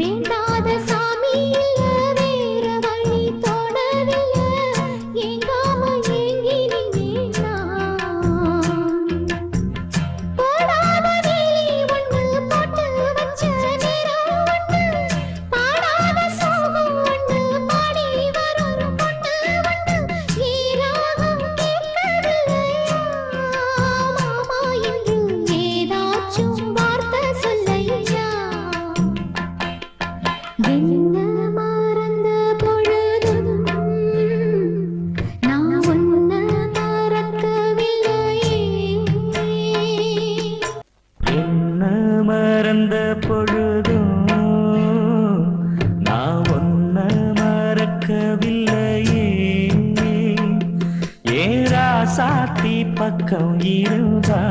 வேண்டாத பொழுதும் நான் ஒன்ன மறக்கவில்லையே. ஏரா சாத்தி பக்கம் இருந்தா?